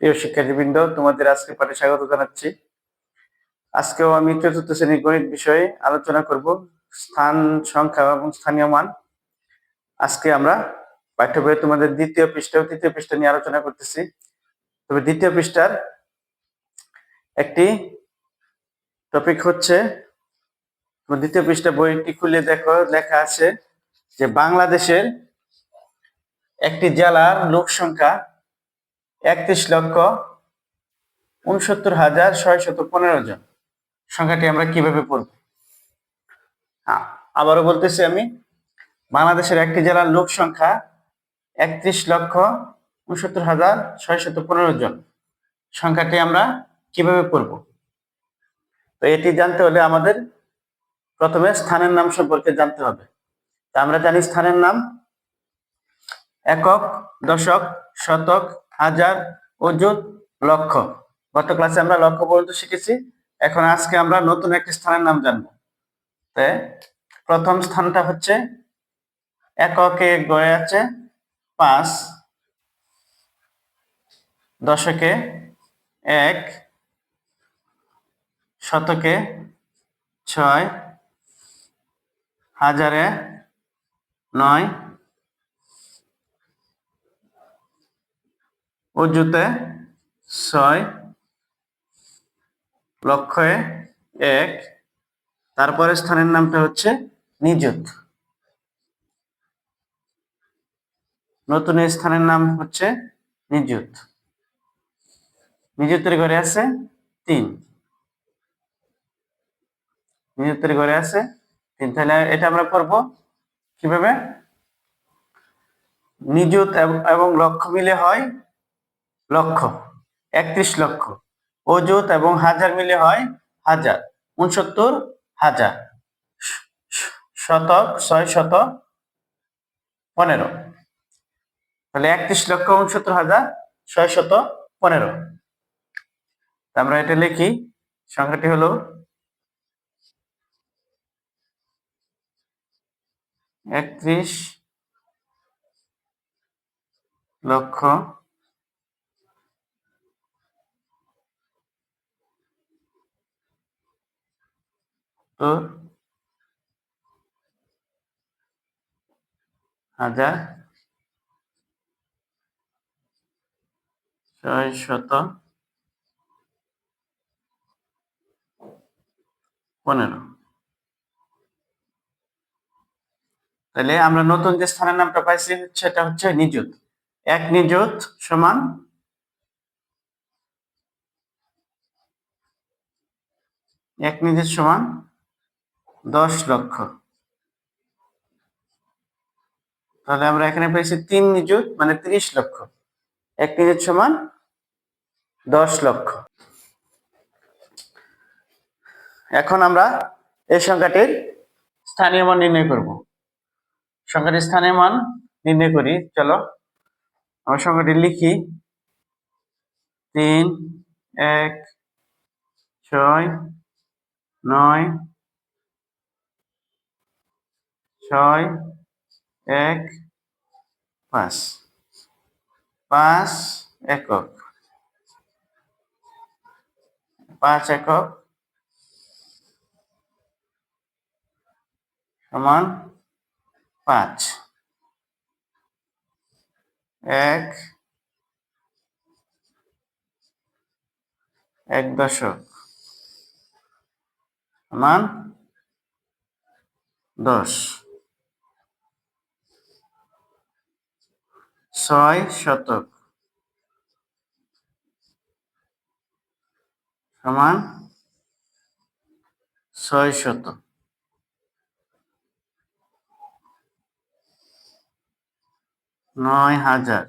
প্রিয় শিক্ষার্থীবৃন্দ, তোমাদের আজকে পাঠে স্বাগত জানাচ্ছি। আজকেও আমি চতুর্থ শ্রেণির গণিত বিষয়ে আলোচনা করব, স্থান, সংখ্যা এবং স্থানীয় মান। আজকে আমরা পাঠ্য বইয়ে তোমাদের দ্বিতীয় পৃষ্ঠা ও তৃতীয় পৃষ্ঠা নিয়ে আলোচনা করতেছি। তবে দ্বিতীয় পৃষ্ঠার একটি টপিক হচ্ছে দ্বিতীয় পৃষ্ঠা বইটি খুলে দেখো, লেখা আছে যে বাংলাদেশের একটি জেলার লোক সংখ্যা একত্রিশ লক্ষ উনসত্তর হাজার ছয়শত পনেরো জন। সংখ্যাটি আমরা কীভাবে পড়ব? আবারও বলতেছি আমি, বাংলাদেশের একটি জেলার লোক সংখ্যা একত্রিশ লক্ষ উনসত্তর হাজার ছয়শত পনেরো জন। সংখ্যাটি আমরা কীভাবে পড়ব? তো এটি জানতে হলে আমাদের প্রথমে স্থানের নাম সম্পর্কে জানতে হবে। তা আমরা জানি স্থানের নাম, একক, দশক, শতক হাজার অযুত লক্ষ গত ক্লাসে আমরা লক্ষ পর্যন্ত শিখেছি। এখন আজকে আমরা নতুন একটি স্থানের নাম জানব। তে প্রথম স্থানটা হচ্ছে এককে গড়ে আছে পাঁচ দশকে এক শতকে ছয় হাজারে নয় অজুতে ছয় লক্ষে এক। তারপরে স্থানের নামটা হচ্ছে নিযুত। নতুন স্থানের নাম হচ্ছে নিযুত। নিযুতের ঘরে আছে তিন। নিযুতের ঘরে আছে তিন। তাহলে এটা আমরা করব কীভাবে? নিযুত এবং- এবং লক্ষ মিলে হয় লক্ষ, একত্রিশ লক্ষ। অযুত এবং হাজার মিলে হয় হাজার, উনসত্তর হাজার শতক, ছয় শত পনেরো। তাহলে একত্রিশ লক্ষ, উনসত্তর হাজার, ছয় শত পনেরো। আমরা এটা লিখি, সংখ্যাটি হলো একত্রিশ লক্ষ তো হাজার ছয় শত পনেরো। তাহলে আমরা নতুন যে স্থানের নামটা পাইছি হচ্ছে এটা হচ্ছে নিযুত। এক নিযুত সমান এক নিযুত সমান দশ লক্ষ। তাহলে আমরা এখানে পেয়েছি তিন নিযুত মানে তিরিশ লক্ষ। এক নিযুত সমান দশ লক্ষ। এখন আমরা এই সংখ্যাটির স্থানীয় মান নির্ণয় করব। সংখ্যাটির স্থানীয় মান নির্ণয় করি, চলো। আমরা সংখ্যাটি লিখি। তিন, এক, ছয়, নয় ছয় এক পাঁচ। পাঁচ একক। পাঁচ একক সমান পাঁচ। এক এক দশক সমান দশ। ছয় শতক। সমান ছয় শতক। নয় হাজার।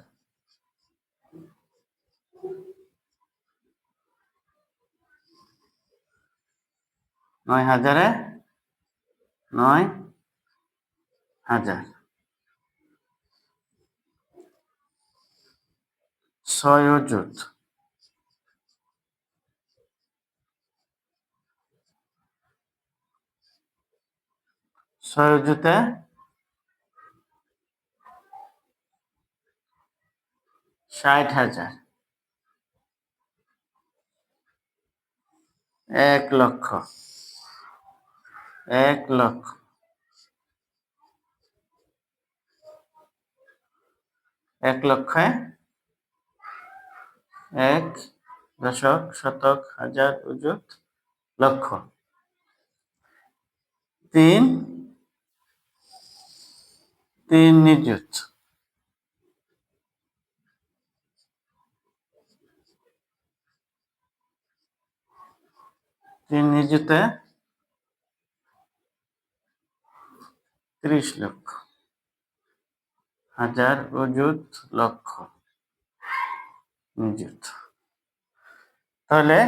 নয় হাজারে নয় হাজার। সয়োজুত। সয়োজুতে ষাট হাজার। এক লক্ষ। এক লক্ষ। এক লক্ষ এক দশক, শতক, হাজার অযুত লক্ষ। তিন তিন নিযুত। তিন নিযুতে ত্রিশ লক্ষ। হাজার অযুত লক্ষ। নিযুত তাহলে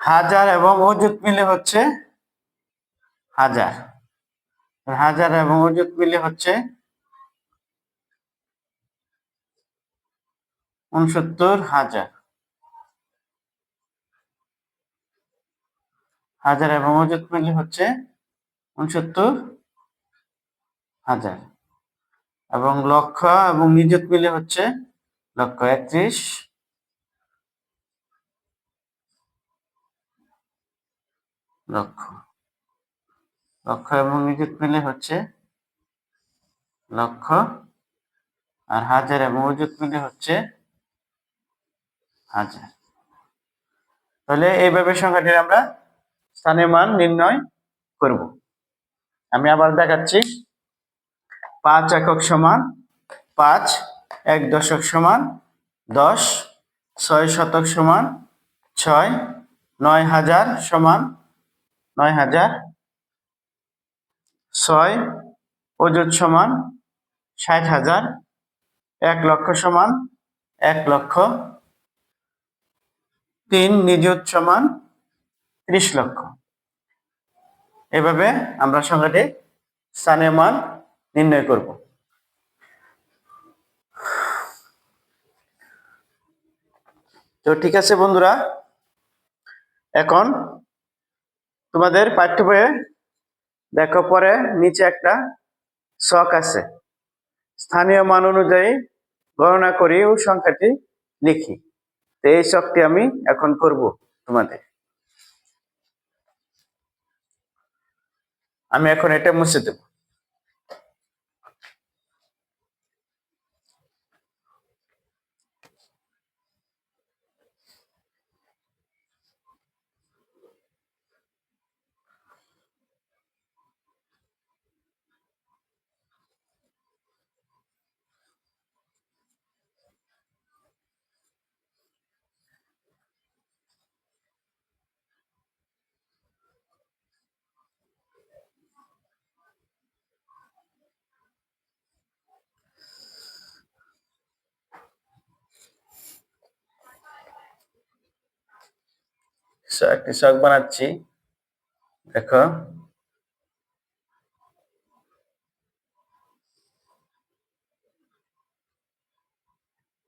হাজার এবং অযুত মিলে হচ্ছে হাজার। হাজার এবং অযুত মিলে হচ্ছে উনসত্তর হাজার। হাজার এবং অযুত মিলে হচ্ছে উনসত্তর হাজার। এবং লক্ষ এবং নিযুত মিলে হচ্ছে লক্ষ একত্রিশ লক্ষ লক্ষ এবং নিযুত মিলে হচ্ছে লক্ষ আর হাজার এবং অযুত মিলে হচ্ছে হাজার। তাহলে এইভাবে সংখ্যাটির আমরা স্থানীয় মান নির্ণয় করব। আমি আবার দেখাচ্ছি। পাঁচ একক সমান পাঁচ, এক দশক সমান দশ, ছয় শতক সমান ছয়, নয় হাজার সমান নয় হাজার ছয় অযুত সমান ষাট হাজার এক লক্ষ সমান এক লক্ষ তিন নিযুত সমান ত্রিশ লক্ষ। এভাবে আমরা সংখ্যাটি স্থানীয় মান নির্ণয় করব। তো ঠিক আছে বন্ধুরা, এখন তোমাদের পাঠ্য বইয়ে দেখো, পরে নিচে একটা শখ আছে। স্থানীয় মান অনুযায়ী গণনা করি ও সংখ্যাটি লিখি। তো এই শখটি আমি এখন করব তোমাদের। আমি এখন এটা মুছে দেব। একটি বানাচ্ছি। দেখো।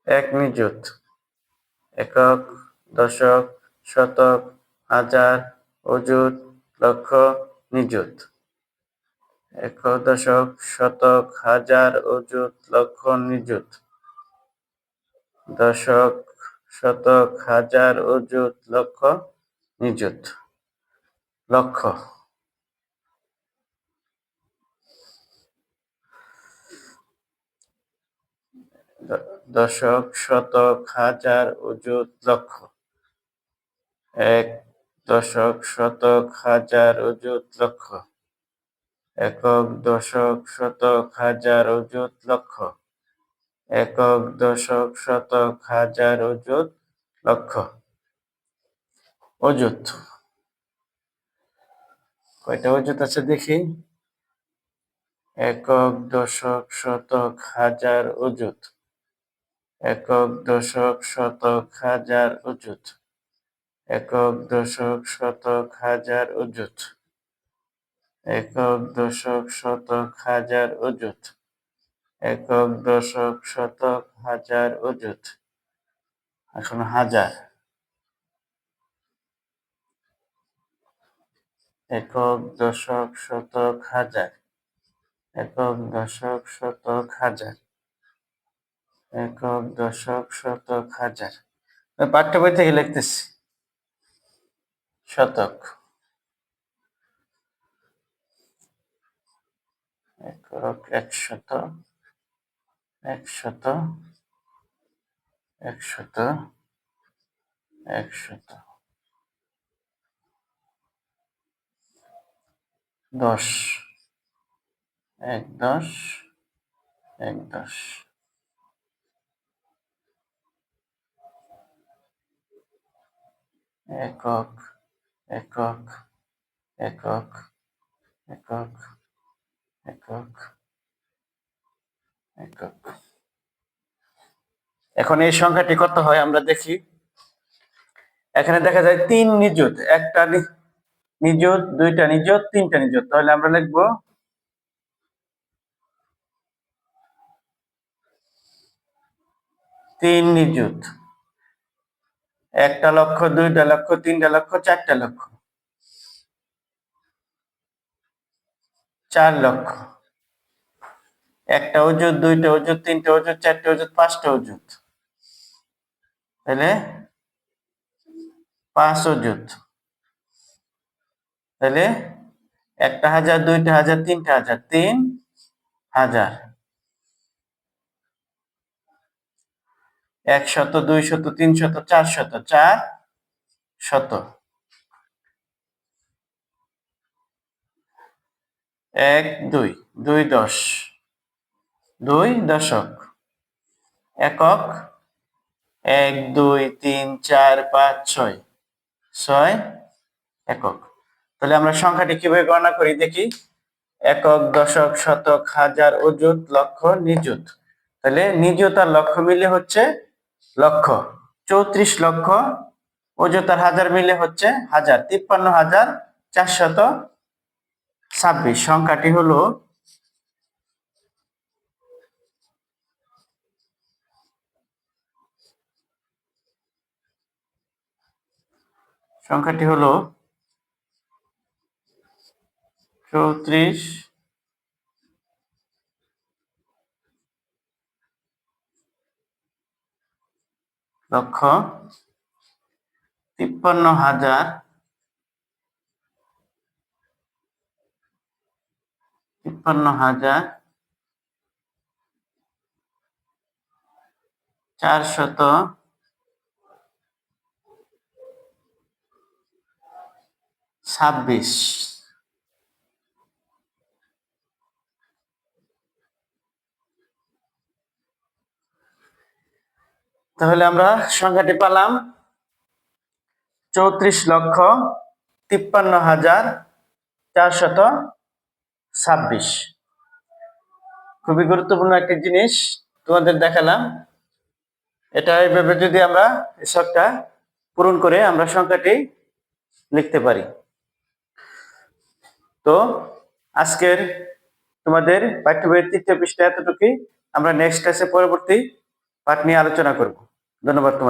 এক নিযুত। একক, দশক, শতক, হাজার, অযুত, লক্ষ, নিযুত। একক, দশক, শতক, হাজার, অযুত, লক্ষ, নিযুত। দশক, শতক, হাজার, অযুত, লক্ষ নিযুত লক্ষ দ- দশক, শতক, হাজার অযুত লক্ষ এক দশক, শতক, হাজার অযুত লক্ষ একক দশক, শতক, হাজার অযুত লক্ষ একক দশক, শতক, হাজার অযুত লক্ষ অযুত কয়টা অযুত আছে দেখি? একক, দশক, শতক, হাজার অযুত একক, দশক, শতক, হাজার অযুত একক, দশক, শতক, হাজার অযুত একক, দশক, শতক, হাজার অযুত একক, দশক, শতক, হাজার অযুত এখন হাজার। একক দশক শতক হাজার। একক দশক শতক হাজার। একক দশক শতক হাজার। পাঠ্য বই থেকে লিখতেছি। শতক। একক একশত একশত একশত একশত। দশ। এক দশ। এক, দশ। একক একক একক একক একক একক। এখন এই সংখ্যাটি কত হয় আমরা দেখি। এখানে দেখা যায় তিন নিযুত, একটা নি- নিযুত, দুইটা নিযুত, তিনটা নিযুত। তাহলে আমরা লিখব তিন নিযুত। একটা লক্ষ, দুইটা লক্ষ, তিনটা লক্ষ, চারটা লক্ষ। চার লক্ষ। একটা অজুত দুইটা অজুত তিনটা অজুত চারটা অজুত পাঁচটা অজুত তাহলে পাঁচ অজুত তাহলে একটা হাজার, দুইটা হাজার, তিনটা হাজার, তিন হাজার। একশত দুই শত তিন শত চার শত চার শত এক, দুই দুই দশ। দুই দশক। একক এক, দুই, তিন, চার, পাঁচ, ছয়। ছয় একক। তাহলে আমরা সংখ্যাটি কীভাবে গণনা করি? দেখি। একক, দশক, শতক, হাজার, অযুত, লক্ষ, নিযুত। তাহলে নিযুত আর লক্ষ মিলে হচ্ছে লক্ষ। চৌত্রিশ লক্ষ, অযুত আর হাজার মিলে হচ্ছে হাজার। তিপ্পান্ন হাজার চারশত ছাব্বিশ। সংখ্যাটি হলো সংখ্যাটি হলো চৌত্রিশ। লক্ষ। তিপ্পান্ন হাজার। তিপ্পান্ন হাজার। চারশত। ছাব্বিশ। তাহলে আমরা সংখ্যাটি পালাম চৌত্রিশ লক্ষ তিপ্পান্ন হাজার চারশত ছাব্বিশ। খুবই গুরুত্বপূর্ণ একটি জিনিস তোমাদের দেখালাম। এটা এইভাবে যদি আমরা এসবটা পূরণ করে আমরা সংখ্যাটি লিখতে পারি। তো আজকের তোমাদের পাঠ্য বইয়ের তৃতীয় পৃষ্ঠা এতটুকুই। আমরা নেক্সট ক্লাসে পরবর্তী পাঠ নিয়ে আলোচনা করব। ধন্যবাদ তোমাদের